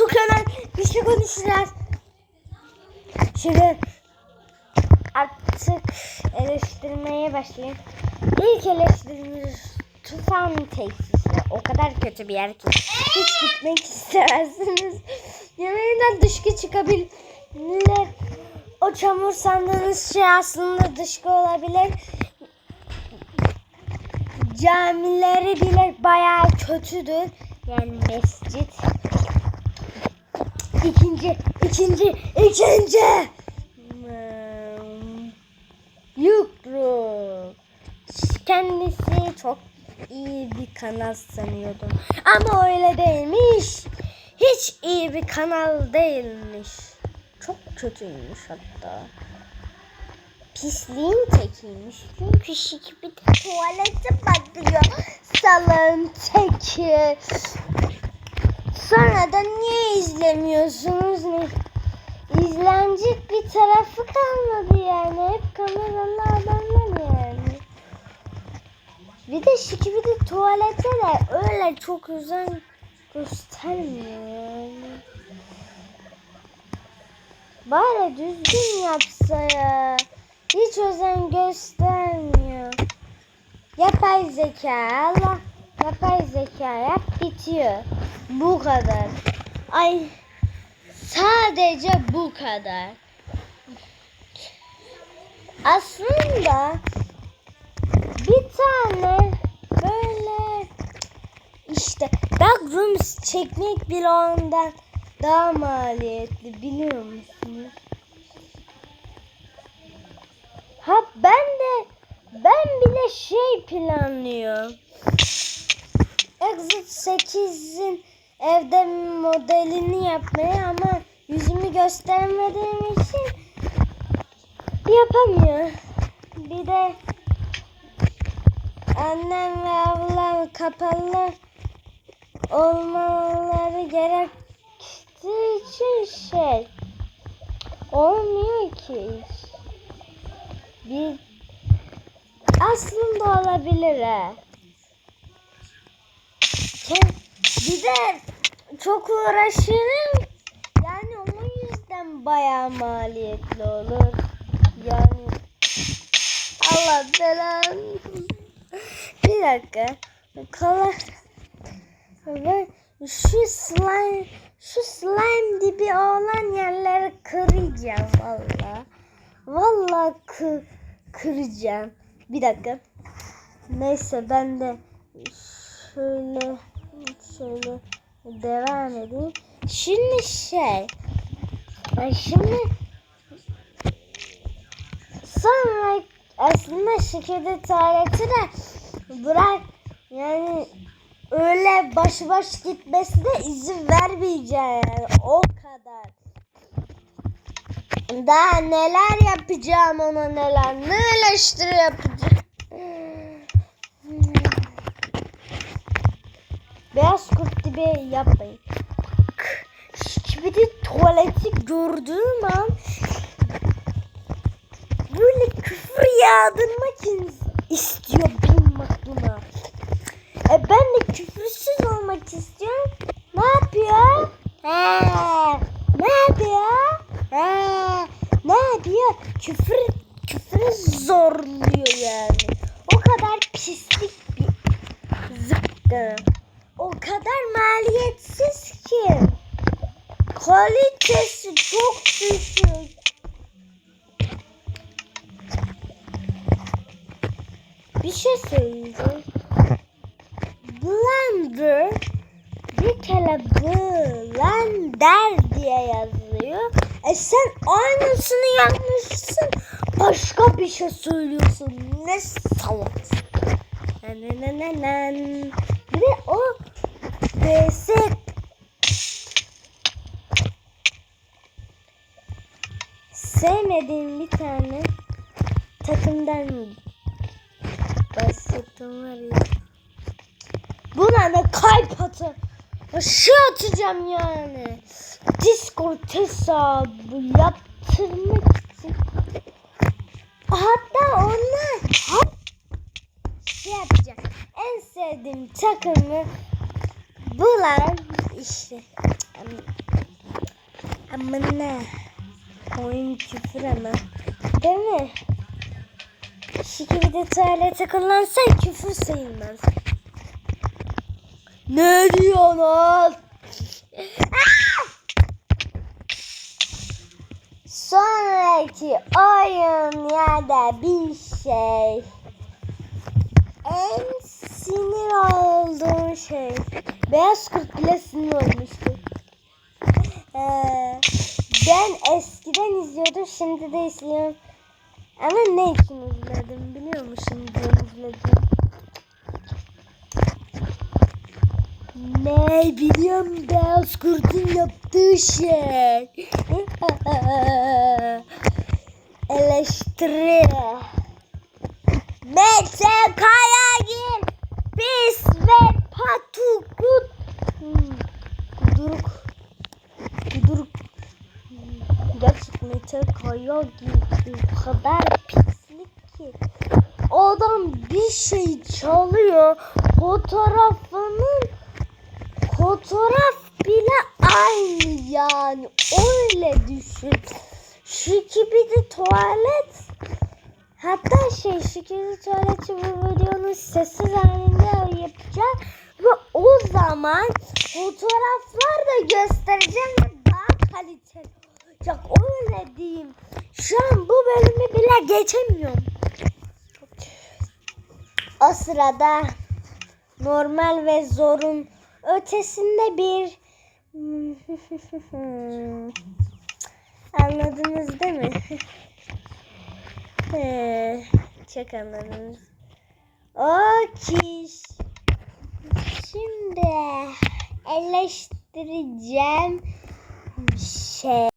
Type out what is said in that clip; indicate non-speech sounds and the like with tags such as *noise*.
çok önemli bir şey konuşacağız. Şimdi artık eleştirmeye başlayayım. İlk eleştirimiz Tufan tesisi. O kadar kötü bir yer ki hiç gitmek istemezsiniz. Yemeğinden dışkı çıkabilir. O çamur sandığınız şey aslında dışkı olabilir. Camileri bile bayağı kötüdür. Yani mescit. İkinci, ikinci, ikinci. Yukru. Kendisi çok iyi bir kanal sanıyordum. Ama öyle değilmiş. Hiç iyi bir kanal değilmiş. Çok kötüymüş hatta. Pisliğin tekiymiş. Çünkü şiki bir tuvalete bakıyor. Salın teki. Sonra da niye izlemiyorsunuz? Ne? İzlenecek bir tarafı kalmadı yani. Hep kameralı adamlar yani. Bir de şiki bir de tuvalete de öyle çok özen göstermiyor. Bari düzgün yapsa ya. Hiç özen göstermiyor. Yapay zeka Allah yapay zeka yap bitiyor. Bu kadar. Ay sadece bu kadar. Aslında bir tane böyle işte backrooms çekmek bile ondan daha maliyetli biliyor musunuz? Ha ben de ben bile şey planlıyorum. Exit 8'in evde modelini yapmayı ama yüzümü göstermediğim için yapamıyor. Bir de annem ve ablam kapalı olmaları gerektiği için şey olmuyor ki. Bir aslında olabilir ha. Bir de çok uğraşırım. Yani o yüzden bayağı maliyetli olur. Yani Allah belanı. Bir dakika. Kala ve şu slime şu slime dibi olan yerleri kıracağım valla. Valla kı, kıracağım. Bir dakika. Neyse ben de şöyle şöyle devam edeyim. Şimdi şey şimdi sonra aslında şekilde tuvaleti de bırak yani öyle baş baş gitmesine izin vermeyeceğim yani o kadar. Daha neler yapacağım ona neler. Ne eleştiri yapacağım. Gibi yapmayın. Şimdi tuvaleti gördüğüm an böyle küfür yağdırmak istiyor benim aklıma. E ben de küfürsüz olmak istiyorum. Ne yapıyor? He, ne yapıyor? He, ne yapıyor? Küfür küfür zorluyor yani. O kadar pislik bir zıkkı. O kadar maliyetsiz ki. Kalitesi çok düşük. Bir şey söyleyeceğim. *laughs* Blender bir kere Blender diye yazıyor. E sen aynısını yapmışsın. Başka bir şey söylüyorsun. Ne salaksın. Nanananan. Bir de o DS sevmediğim bir tane takımdan bahsettim var ya. Buna da kalp atı. Aşı atacağım yani. Discord hesabı yaptırmak için. Hatta onlar şey yapacağım. En sevdiğim takımı bular işte. Ama ne? Oyun küfür ama. Değil mi? Şiki de tuvalete kullansan küfür sayılmaz. Ne diyorsun lan? Sonraki oyun ya da bir şey. En sinir olduğum şey. Beyaz kurt bile sinir olmuştu. Ee, ben eskiden izliyordum şimdi de izliyorum. Ama ne için izledim biliyor musun? Ben izledim. Ne biliyorum beyaz kurtun yaptığı şey. *laughs* Eleştiri. Mete Kayagil Pis ve Mete Kayagil o kadar pislik ki. Adam bir şey çalıyor Fotoğrafının Fotoğraf bile aynı yani. Öyle düşün. Şu gibi de tuvalet. Hatta şey şekilde tuvaleti bu videonun sessiz halinde yapacağım. Ve o zaman fotoğraflar da göstereceğim ve daha kaliteli olacak. Öyle diyeyim. Şu an bu bölümü bile geçemiyorum. O sırada normal ve zorun ötesinde bir *laughs* Anladınız değil mi? He, çok anladınız. O kiş. Şimdi eleştireceğim şey.